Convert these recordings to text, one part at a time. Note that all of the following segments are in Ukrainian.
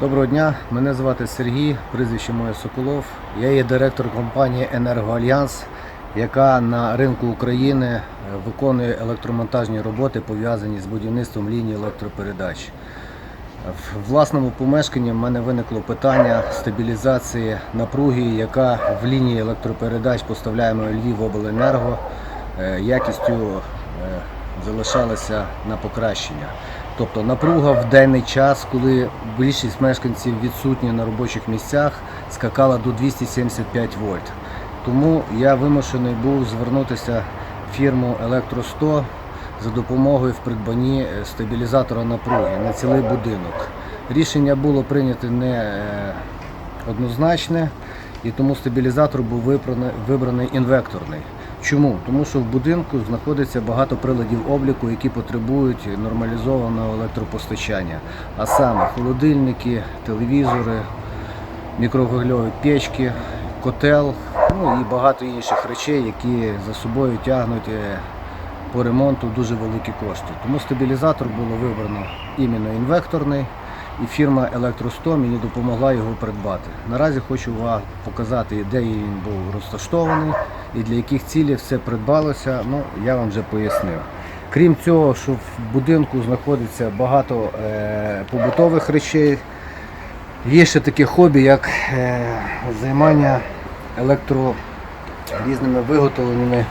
Доброго дня, мене звати Сергій, прізвище моє Соколов. Я є директор компанії Енергоальянс, яка на ринку України е, виконує електромонтажні роботи, пов'язані з будівництвом лінії електропередач. В власному помешканні в мене виникло питання стабілізації напруги, яка в лінії електропередач поставляємо Львівобленерго, е, якістю е, залишалася на покращення. Тобто напруга в денний час, коли більшість мешканців відсутні на робочих місцях, скакала до 275 вольт. Тому я вимушений був звернутися в фірму Електро 100 за допомогою в придбанні е, стабілізатора напруги на цілий будинок. Рішення було прийнято не е, однозначне, і тому стабілізатор був вибраний, вибраний інвекторний. Чому? Тому що в будинку знаходиться багато приладів обліку, які потребують нормалізованого електропостачання, а саме холодильники, телевізори, мікровугльові печки, котел, ну і багато інших речей, які за собою тягнуть е, по ремонту дуже великі кошти. Тому стабілізатор було вибрано іменно інвекторний, і фірма Електро 100 мені допомогла його придбати. Наразі хочу вам показати, де він був розташований і для яких цілей все придбалося. Ну, я вам вже пояснив. Крім цього, що в будинку знаходиться багато е, побутових речей, є ще таке хобі, як е, займання електро різними виготовленнями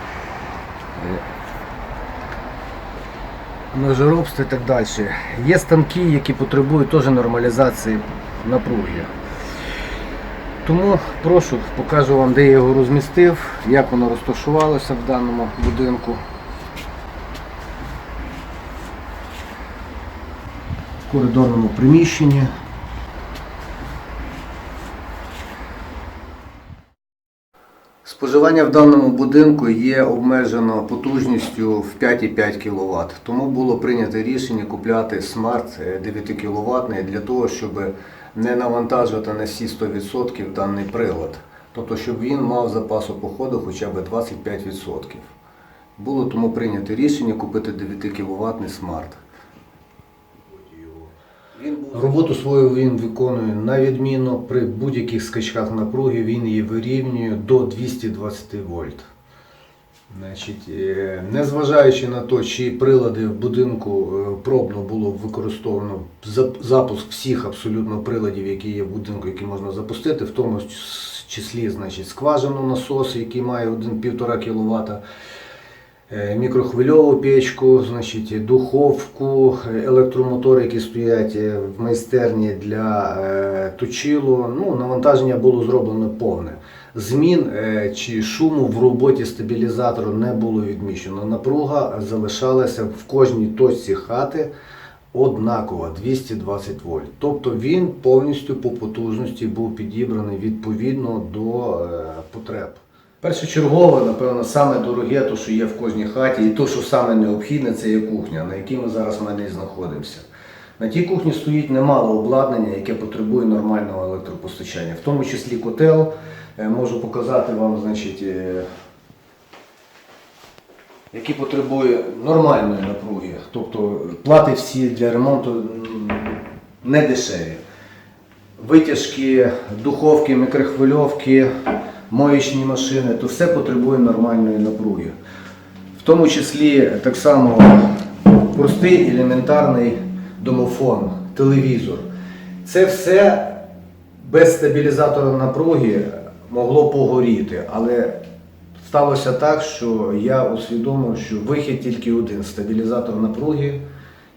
е, і так далі. Є станки, які потребують теж нормалізації напруги. Тому прошу, покажу вам, де я його розмістив, як воно розташувалося в даному будинку. В коридорному приміщенні. Споживання в даному будинку є обмежено потужністю в 5,5 кВт. Тому було прийнято рішення купляти смарт 9 кВт для того, щоб не навантажувати на всі 100% даний прилад. Тобто, щоб він мав запасу походу хоча б 25%. Було тому прийнято рішення купити 9 кВт смарт. Роботу свою він виконує на відміну. При будь-яких скачках напруги він її вирівнює до 220 вольт. Значить, е, незважаючи на те, чи прилади в будинку е, пробно було використовано запуск всіх абсолютно приладів, які є в будинку, які можна запустити, в тому числі значить, скважину насос, який має 1,5 кВт, мікрохвильову печку, значить, духовку, е, електромотори, які стоять е, в майстерні для е, точилу. Ну, навантаження було зроблено повне. Змін е, чи шуму в роботі стабілізатору не було відмічено. Напруга залишалася в кожній точці хати однакова 220 вольт. Тобто він повністю по потужності був підібраний відповідно до е, потреб. Першочергово, напевно, саме дороге, то, що є в кожній хаті, і то, що саме необхідне, це є кухня, на якій ми зараз в мене і знаходимося. На тій кухні стоїть немало обладнання, яке потребує нормального електропостачання, в тому числі котел. Е, Можу показати вам, значить, е, який потребує нормальної напруги. Тобто плати всі для ремонту не дешеві. Витяжки, духовки, мікрохвильовки, моючні машини, то все потребує нормальної напруги. В тому числі так само простий елементарний домофон, телевізор. Це все без стабілізатора напруги могло погоріти, але сталося так, що я усвідомив, що вихід тільки один стабілізатор напруги,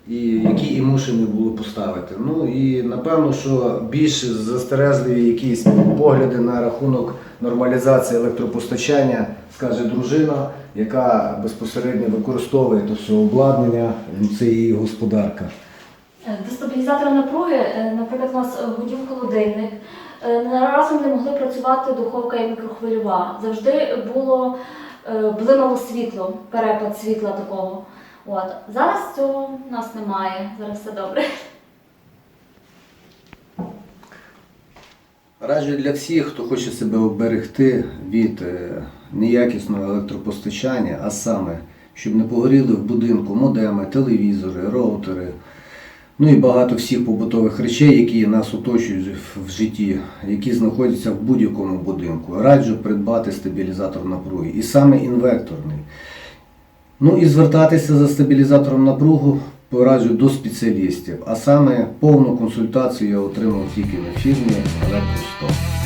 і який і мушений було поставити. Ну і напевно, що більш застережливі якісь погляди на рахунок нормалізації електропостачання скаже дружина, яка безпосередньо використовує то все обладнання, це її господарка. Е, До стабілізатора напруги, е, наприклад, у нас гудів холодильник. Е, Разом не могли працювати духовка і мікрохвильова. Завжди було блимало світло, перепад світла такого. От. Зараз цього в нас немає, зараз все добре. Раджу для всіх, хто хоче себе оберегти від е, неякісного електропостачання, а саме, щоб не погоріли в будинку модеми, телевізори, роутери, Ну і багато всіх побутових речей, які нас оточують в- в житті, які знаходяться в будь-якому будинку. Раджу придбати стабілізатор напруги. І саме інвекторний. Ну і звертатися за стабілізатором напругу пораджу до спеціалістів. А саме повну консультацію я отримав тільки на фірмі Електросток.